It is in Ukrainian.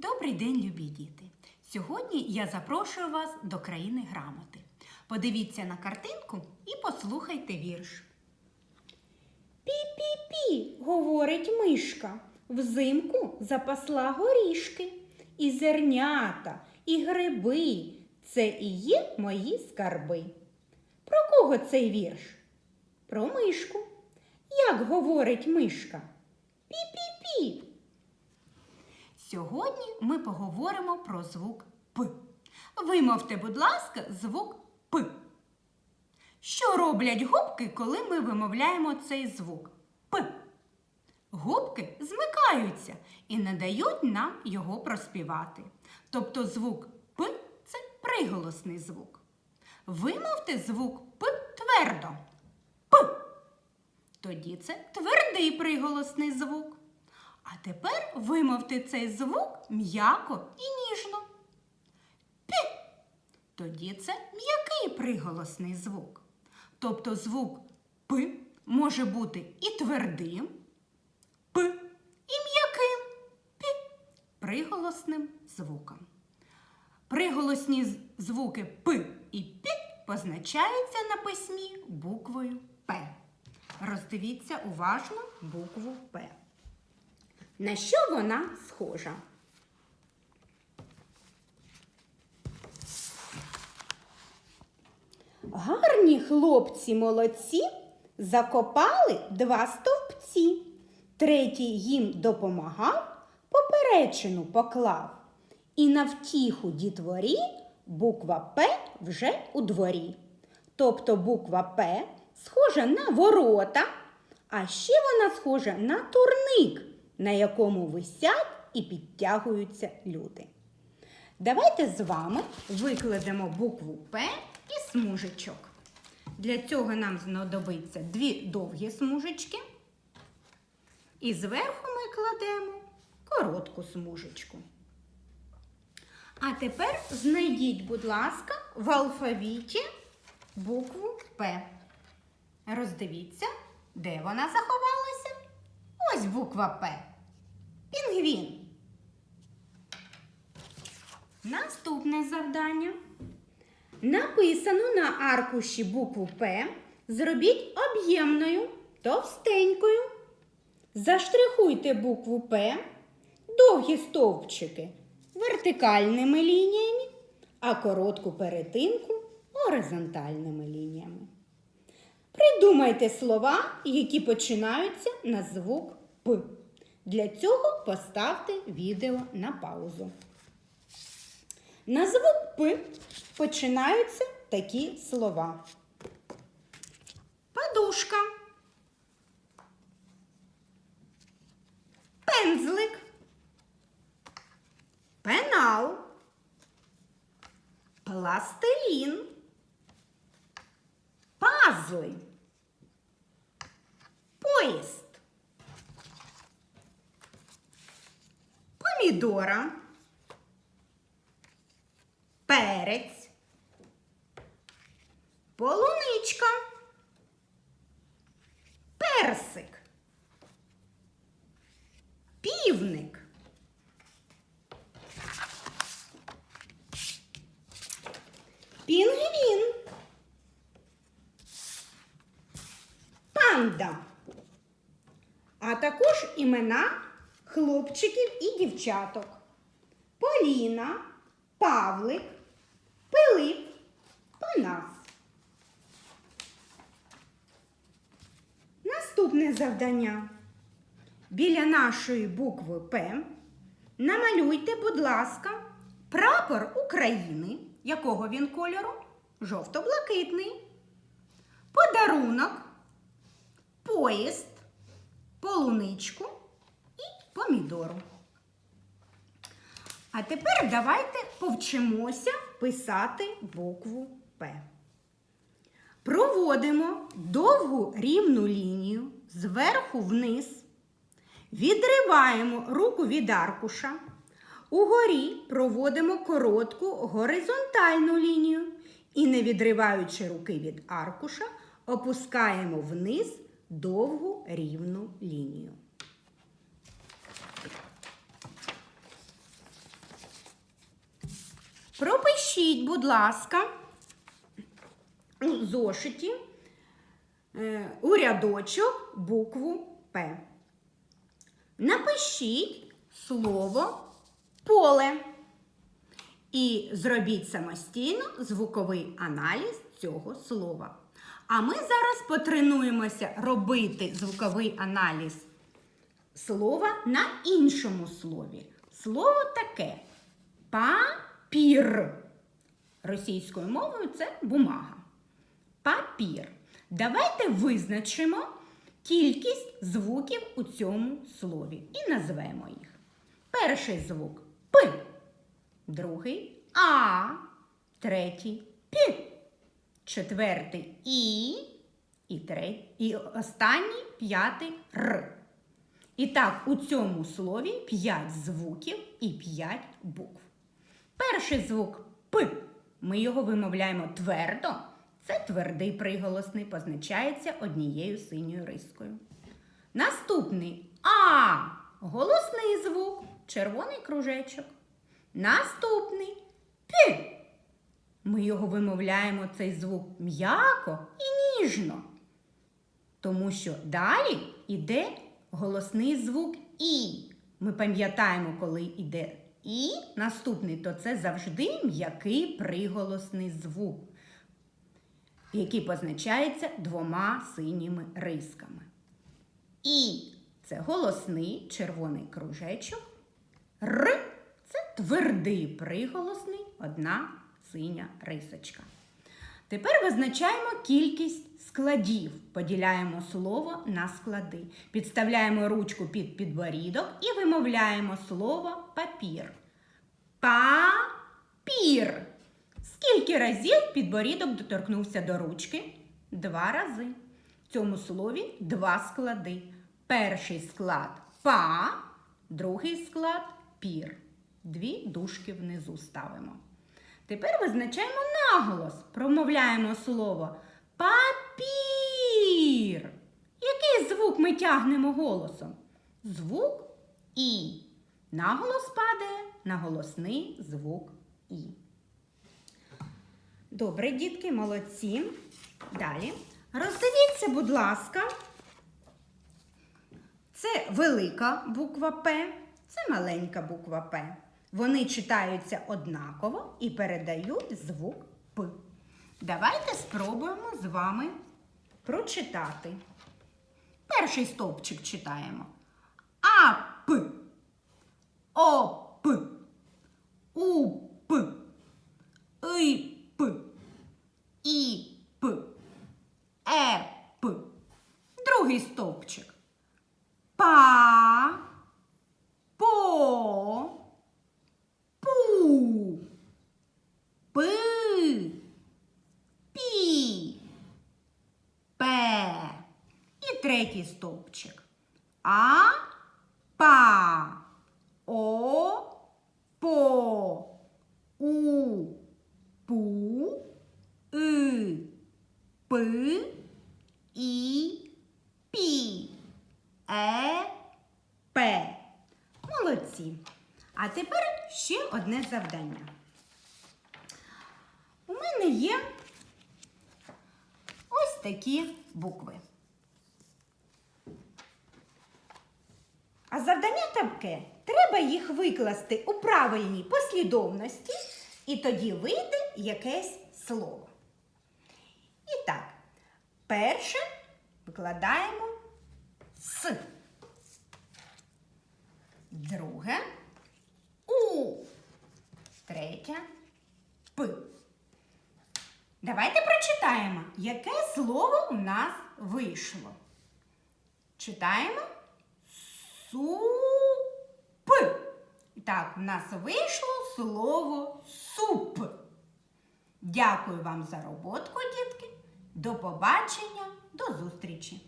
Добрий день, любі діти! Сьогодні я запрошую вас до країни грамоти. Подивіться на картинку і послухайте вірш. Пі-пі-пі, говорить мишка, взимку запасла горішки. І зернята, і гриби. Це і є мої скарби. Про кого цей вірш? Про мишку. Як говорить мишка? Пі-пі-пі. Сьогодні ми поговоримо про звук П. Вимовте, будь ласка, звук П. Що роблять губки, коли ми вимовляємо цей звук П? Губки змикаються і не дають нам його проспівати. Тобто звук П це приголосний звук. Вимовте звук П твердо. П. Тоді це твердий приголосний звук. А тепер вимовте цей звук м'яко і ніжно. Пі. Тоді це м'який приголосний звук. Тобто звук П може бути і твердим, П, і м'яким Пі приголосним звуком. Приголосні звуки П і Пі позначаються на письмі буквою П. Роздивіться уважно букву П. На що вона схожа? Гарні хлопці молодці закопали два стовпці. Третій їм допомагав, поперечину поклав. І на втіху дітворі буква П вже у дворі. Тобто буква П схожа на ворота, а ще вона схожа на турник, на якому висять і підтягуються люди. Давайте з вами викладемо букву П і смужечок. Для цього нам знадобиться дві довгі смужечки. І зверху ми кладемо коротку смужечку. А тепер знайдіть, будь ласка, в алфавіті букву П. Роздивіться, де вона заховалася. Ось буква П. Пінгвін. Наступне завдання. Написану на аркуші букву П зробіть об'ємною, товстенькою. Заштрихуйте букву П, довгі стовпчики вертикальними лініями, а коротку перетинку горизонтальними лініями. Придумайте слова, які починаються на звук Для цього поставте відео на паузу. На звук П починаються такі слова. Подушка. Пензлик. Пенал. Пластилін. Пазли. Поїзд. Помідора. Перець. Полуничка. Персик. Півник. Пінгвін. Панда. А також імена хлопчиків і дівчаток. Поліна, Павлик, Пилип, Панас. Наступне завдання. Біля нашої букви П намалюйте, будь ласка, прапор України. Якого він кольору? Жовто-блакитний. Подарунок, поїзд, полуничку помідору. А тепер давайте повчимося писати букву П. Проводимо довгу рівну лінію зверху вниз. Відриваємо руку від аркуша. Угорі проводимо коротку горизонтальну лінію і, не відриваючи руки від аркуша, опускаємо вниз довгу рівну лінію. Пропишіть, будь ласка, у зошиті е, у рядочок букву П. Напишіть слово поле. І зробіть самостійно звуковий аналіз цього слова. А ми зараз потренуємося робити звуковий аналіз слова на іншому слові. Слово таке папір. Російською мовою це бумага. Папір. Давайте визначимо кількість звуків у цьому слові і назвемо їх. Перший звук П, другий А, третій П, четвертий І, і, третій, і останній п'ятий Р. І так, у цьому слові 5 звуків і 5 букв. Перший звук П. Ми його вимовляємо твердо. Це твердий приголосний, позначається однією синьою рискою. Наступний А. Голосний звук, червоний кружечок. Наступний П. Ми його вимовляємо цей звук м'яко і ніжно. Тому що далі йде голосний звук І. Ми пам'ятаємо, коли йде І, наступний, то це завжди м'який приголосний звук, який позначається двома синіми рисками. І це голосний червоний кружечок. Р це твердий приголосний, одна синя рисочка. Тепер визначаємо кількість складів. Поділяємо слово на склади. Підставляємо ручку під підборідок і вимовляємо слово папір. Папір. Скільки разів підборідок доторкнувся до ручки? Два рази. В цьому слові два склади. Перший склад па, другий склад пір. Дві дужки внизу ставимо. Тепер визначаємо наголос. Промовляємо слово папір. Який звук ми тягнемо голосом? Звук І. Наголос падає на голосний звук І. Добре, дітки, молодці. Далі. Роздивіться, будь ласка. Це велика буква П, це маленька буква П. Вони читаються однаково і передають звук П. Давайте спробуємо з вами прочитати. Перший стовпчик читаємо. АП, ОП, УП, ИП, ІП, ЕП. Другий стовпчик. Па, по, пу, пи, пі, пе. І третій стовпчик. А, па, о, по, у, пу, и, пи, і, пі, е, пе. Молодці. А тепер ще одне завдання. У мене є ось такі букви. А завдання таке. Треба їх викласти у правильній послідовності, і тоді вийде якесь слово. І так, перше викладаємо С. Друге. Третє П. Давайте прочитаємо, яке слово у нас вийшло. Читаємо суп. Так, у нас вийшло слово суп. Дякую вам за роботку, дітки. До побачення, до зустрічі!